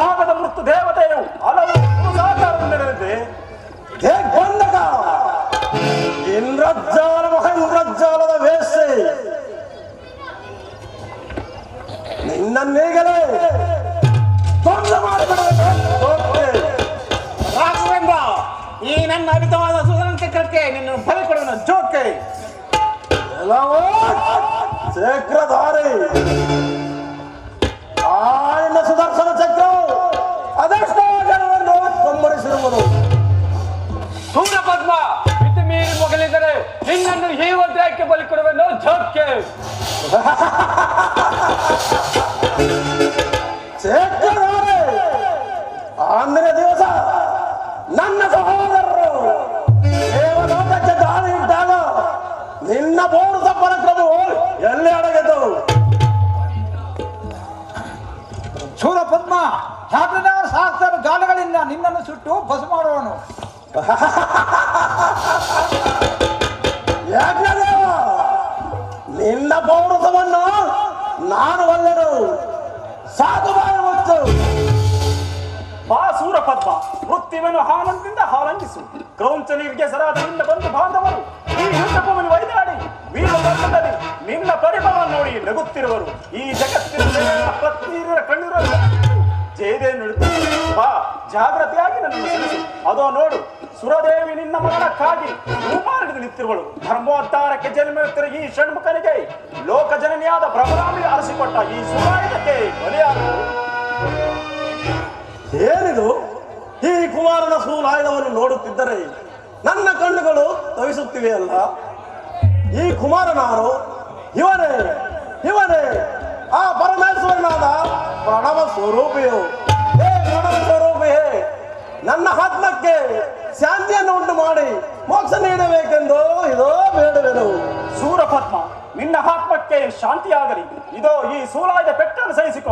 ಭಾಗದ ಮೃತ್ಯು ದೇವತೆಯು ಹಲವು ಸಾಕಾರವಿದೆ ಬಂದಕ ಇಂದ್ರಜಾಲ ಮಹೇಂದ್ರಜಾಲದ ವೇಷೆ! ನಿನ್ನನ್ನೀಗಲೇ! ಧ್ವಂಸ ಮಾಡಿಬಿಡಬೇಕು ರಾಘವೇಂದ್ರ ಈ ನನ್ನ ಅಮಿತವಾದ ಸುಧಾರಣ ಚಕ್ರಕ್ಕೆ ನಿನ್ನ ಬಲಿ ಕೊಡೋಣ ಜೋಕೆ! ಎಲ್ಲವೂ ಚಕ್ರಧಾರಿ ನಿನ್ನನ್ನು ಈ ಒದ್ದಾಯಕ್ಕೆ ಬಲಿ ಕೊಡುವೆ ನೋ ಜೋಕೆ ಅಂದಿನ ದಿವಸ ನನ್ನ ಸಹೋದರರು ದೇವಲೋಕಕ್ಕೆ ದಾಳಿ ಇಟ್ಟಾಗ ನಿನ್ನ ಬೋರ್ಸ ಪರಾಕ್ರಮವು ಎಲ್ಲಿ ಅಡಗಿತು ಶೂರಪದ್ಮ ಪದ್ಮ ಶಾಸ್ತ್ರ ಜಾಲಗಳಿಂದ ನಿನ್ನನ್ನು ಸುಟ್ಟು ಬಸ್ ಮಾಡುವನು ನಾನು ಒಲ್ಲರು ಸಾಧು ಬಾಯಿ ಬಾಸೂರ ಪದ್ಮ ಮೃತ್ಯುವನ್ನು ಆನಂದದಿಂದ ಹಾಲಂಗಿಸು. ಕ್ರೌಂಚನಿಗೆ ಸರಾದರಿಂದ ಬಂದು ಬಾಂಧವರು. ಈ ಯುದ್ಧಭೂಮಿ ವೈದಾಡಿ ಒಯ್ದಾಡಿ ವೀರ ದಂಡದಲ್ಲಿ ನಿನ್ನ ಪರಿಭವ ನೋಡಿ ನಗುತ್ತಿರುವರು. ಈ ಜಗತ್ತಿನ ಕಣ್ಣುರ ಕಣ್ಣಿರುವ ಜಯದೇ ನುಡಿದು ಬಾ ಜಾಗ್ರತೆಯಾಗಿ ತಿಳಿಸು ಅದೋ ನೋಡು, ಸುರದೇವಿ ನಿನ್ನ ಮರಣಕ್ಕಾಗಿ ರೂಪಾರಿಡಿದು ನಿಂತಿರುವಳು ಧರ್ಮೋದ್ಧಾರಕ್ಕೆ ಜನ್ಮೆತ್ತಿರುವ ಈ ಷಣ್ಮುಖನಿಗೆ ಲೋಕ ಜನನಿಯಾದ ಭ್ರಮರಾಮಿ ಅರಸಿಕೊಟ್ಟ ಈ ಸುರಾಯುಧಕ್ಕೆ ಬಲಿಯಾದರು ಏನಿದು? ಈ ಕುಮಾರನ ಸೂಲಾಯುಧವನ್ನು ನೋಡುತ್ತಿದ್ದರೆ ನನ್ನ ಕಣ್ಣುಗಳು ತವಿಸುತ್ತಿವೆಯಲ್ಲ ಈ ಕುಮಾರನಾರು ಇವನೇ ಇವನೇ, ಆ ಪರಮೇಶ್ವರನಾದ ಪ್ರಣವ ಸ್ವರೂಪಿಯು. ಮಾಡಿ ಮೋಕ್ಷ ನೀಡಬೇಕೆಂದು ಇದೋ ಬೇಡುವೆನು. ಸೂರಪದ್ಮ ನಿನ್ನ ಆತ್ಮಕ್ಕೆ ಶಾಂತಿಯಾಗಲಿ. ಇದೋ ಈ ಸೂರಾಯದ ಪೆಟ್ಟನ್ನು ಸಹಿಸಿಕೊ.